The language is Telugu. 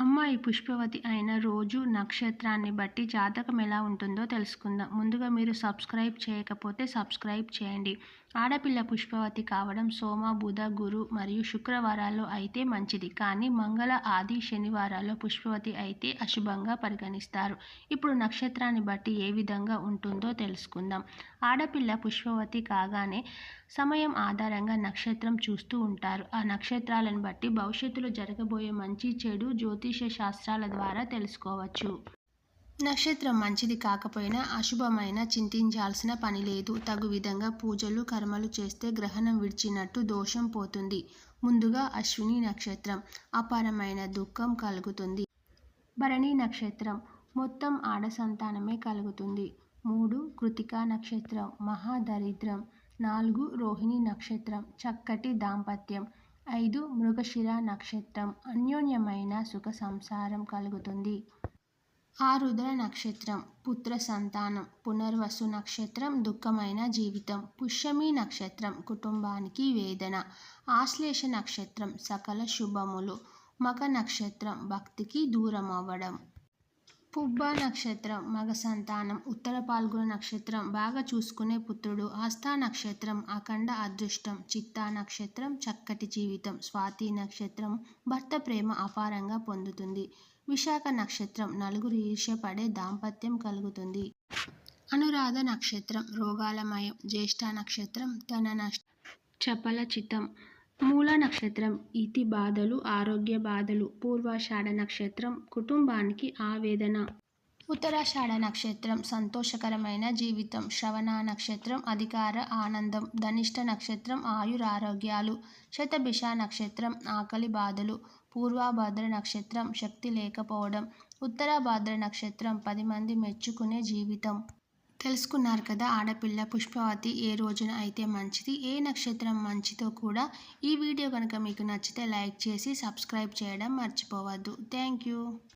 అమ్మాయి పుష్పవతి అయిన రోజు నక్షత్రాన్ని బట్టి జాతకం ఎలా ఉంటుందో తెలుసుకుందాం. ముందుగా మీరు సబ్స్క్రైబ్ చేయకపోతే సబ్స్క్రైబ్ చేయండి. ఆడపిల్ల పుష్పవతి కావడం సోమ బుధ గురు మరియు శుక్రవారాల్లో అయితే మంచిది. కానీ మంగళ ఆది శనివారాల్లో పుష్పవతి అయితే అశుభంగా పరిగణిస్తారు. ఇప్పుడు నక్షత్రాన్ని బట్టి ఏ విధంగా ఉంటుందో తెలుసుకుందాం. ఆడపిల్ల పుష్పవతి కాగానే సమయం ఆధారంగా నక్షత్రం చూస్తూ ఉంటారు. ఆ నక్షత్రాలను బట్టి భవిష్యత్తులో జరగబోయే మంచి చెడు జ్యోతి జ్యోతిష శాస్త్రాల ద్వారా తెలుసుకోవచ్చు. నక్షత్రం మంచిది కాకపోయినా అశుభమైన చింతించాల్సిన పని లేదు. తగు విధంగా పూజలు కర్మలు చేస్తే గ్రహణం విడిచినట్టు దోషం పోతుంది. ముందుగా అశ్విని నక్షత్రం అపారమైన దుఃఖం కలుగుతుంది. భరణి నక్షత్రం మొత్తం ఆడ సంతానమే కలుగుతుంది. మూడు కృతికా నక్షత్రం మహాదరిద్రం నాలుగు రోహిణి నక్షత్రం చక్కటి దాంపత్యం. ఐదు మృగశిర నక్షత్రం అన్యోన్యమైన సుఖ సంసారం కలుగుతుంది. ఆరుద్ర నక్షత్రం పుత్ర సంతానం పునర్వసు నక్షత్రం దుఃఖమైన జీవితం పుష్యమి నక్షత్రం కుటుంబానికి వేదన ఆశ్లేష నక్షత్రం సకల శుభములు మక నక్షత్రం భక్తికి దూరం అవ్వడం పుబ్బ నక్షత్రం మగ సంతానం ఉత్తర పాల్గొన నక్షత్రం బాగా చూసుకునే పుత్రుడు ఆస్థా నక్షత్రం అఖండ అదృష్టం చిత్తా నక్షత్రం చక్కటి జీవితం స్వాతి నక్షత్రం భర్త ప్రేమ అపారంగా పొందుతుంది. విశాఖ నక్షత్రం నలుగురు ఈర్ష్యపడే దాంపత్యం కలుగుతుంది. అనురాధ నక్షత్రం రోగాలమయం జ్యేష్ఠ నక్షత్రం ధన నష్ట చపల చిత్తం మూల నక్షత్రం ఇతి బాధలు ఆరోగ్య బాధలు పూర్వాషాఢ నక్షత్రం కుటుంబానికి ఆవేదన. ఉత్తరాషాఢ నక్షత్రం సంతోషకరమైన జీవితం. శ్రవణ నక్షత్రం అధికార ఆనందం. ధనిష్ట నక్షత్రం ఆయురారోగ్యాలు. శతభిష నక్షత్రం ఆకలి బాధలు. పూర్వభద్ర నక్షత్రం శక్తి లేకపోవడం. ఉత్తరాభద్ర నక్షత్రం పది మంది మెచ్చుకునే జీవితం. తెలుసుకున్నారు కదా ఆడపిల్ల పుష్పవతి ఏ రోజున అయితే మంచిది ఏ నక్షత్రం మంచిదో కూడా ఈ వీడియో కనుక మీకు నచ్చితే లైక్ చేసి సబ్స్క్రైబ్ చేయడం మర్చిపోవద్దు. Thank you.